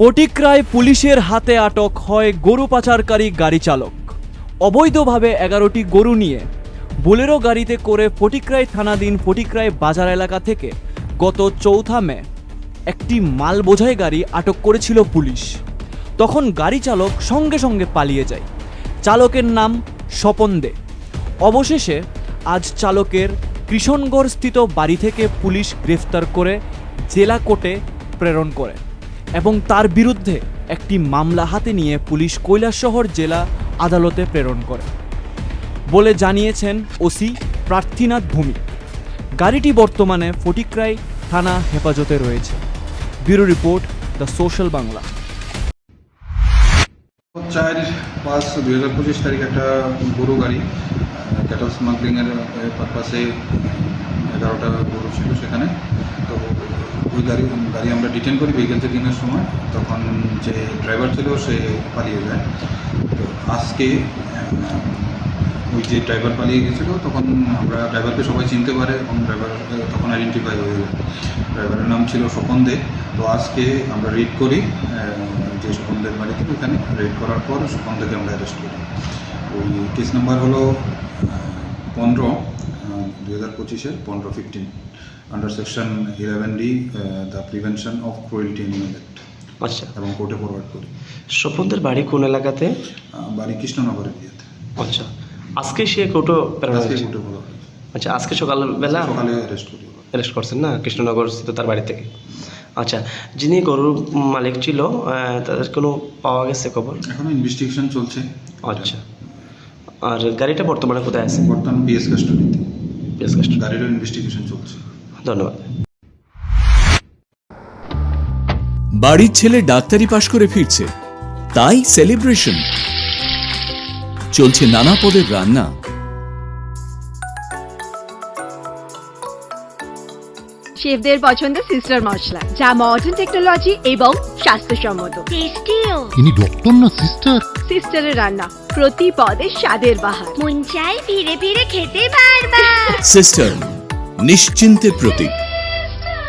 পটিকরায় পুলিশের হাতে আটক হয় গরু পাচারকারী গাড়ি চালক। অবৈধভাবে এগারোটি গরু নিয়ে বোলেরো গাড়িতে করে ফটিকরাই থানাধীন ফটিকরাই বাজার এলাকা থেকে গত চৌথা মে একটি মাল বোঝাই গাড়ি আটক করেছিল পুলিশ। তখন গাড়ি চালক সঙ্গে সঙ্গে পালিয়ে যায়। চালকের নাম স্বপন দে। অবশেষে আজ চালকের কৃষণগড় স্থিত বাড়ি থেকে পুলিশ গ্রেফতার করে জেলা কোর্টে প্রেরণ করে। এবং তার বিরুদ্ধে একটি মামলা হাতে নিয়ে পুলিশ কৈলাসহর জেলা আদালতে প্রেরণ করে। বলে জানিয়েছেন ওসি প্রার্থীনাথ ভূমি। গাড়িটি বর্তমানে ফটিকরাই থানা হেফাজতে রয়েছে। Bureau report, the social Bangla. চার পাঁচ দুই হাজার পঁচিশ তারিখ একটা গরু গাড়ি ক্যাটল স্মাগলিংয়ের পারপাসে এগারোটা গরু ছিল সেখানে। তো ওই গাড়ি গাড়ি আমরা ডিটেন করি ভেহিকেল চেকিংয়ের সময়, তখন যে ড্রাইভার ছিল সে পালিয়ে যায়। তো আজকে ওই যে ড্রাইভার পালিয়ে গেছিল, তখন আমরা ড্রাইভারকে সবাই চিনতে পারে, এবং ড্রাইভার তখন আইডেন্টিফাই হয়ে যায়। ড্রাইভারের নাম ছিল স্বপন দে। তো আজকে আমরা রিড করি যে স্বপনদের বাড়িতে ওখানে। রেড করার পর স্বপন দেকে আমরা অ্যারেস্ট করি। ওই কেস নাম্বার হলো পনেরো দু হাজার পঁচিশের পনেরো fifteen under section eleven D the prevention of cruelty animal act আচ্ছা। এবং কোর্টে ফরওয়ার্ড করি। স্বপনদের বাড়ি কোন এলাকাতে? বাড়ি কৃষ্ণনগরের বিয়েতে আচ্ছা। আজকে সে আজকে কোর্টে আচ্ছা আজকে সকালবেলা সকালে অ্যারেস্ট করি। অ্যারেস্ট করছেন না? কৃষ্ণনগর স্থিত তার বাড়ি থেকে। আচ্ছা যিনি গরুর মালিক ছিল তাদের কোনো পাওয়া গেছে খবর? এখনও ইনভেস্টিগেশন চলছে। আচ্ছা। আর গাড়িটা বর্তমানে কোথায় আছে? বর্তমান পিএস কাস্টডিতে বেশ কষ্ট গাড়িরও ইনভেস্টিগেশন চলছে। ধন্যবাদ। বাড়ির ছেলে ডাক্তারি পাশ করে ফিরছে। তাই সেলিব্রেশন চলছে নানা পদের রান্না। শেফদের পছন্দ সিস্টার মশলা যা মডার্ন টেকনোলজি এবং স্বাস্থ্যসম্মত। টেস্টিও ইনি ডক্টর না সিস্টার সিস্টারের রান্না প্রতি পদে স্বাদের বাহার। মন চাই ফিরে ফিরে খেতে বারবার। সিস্টার নিশ্চিন্তের প্রতীক।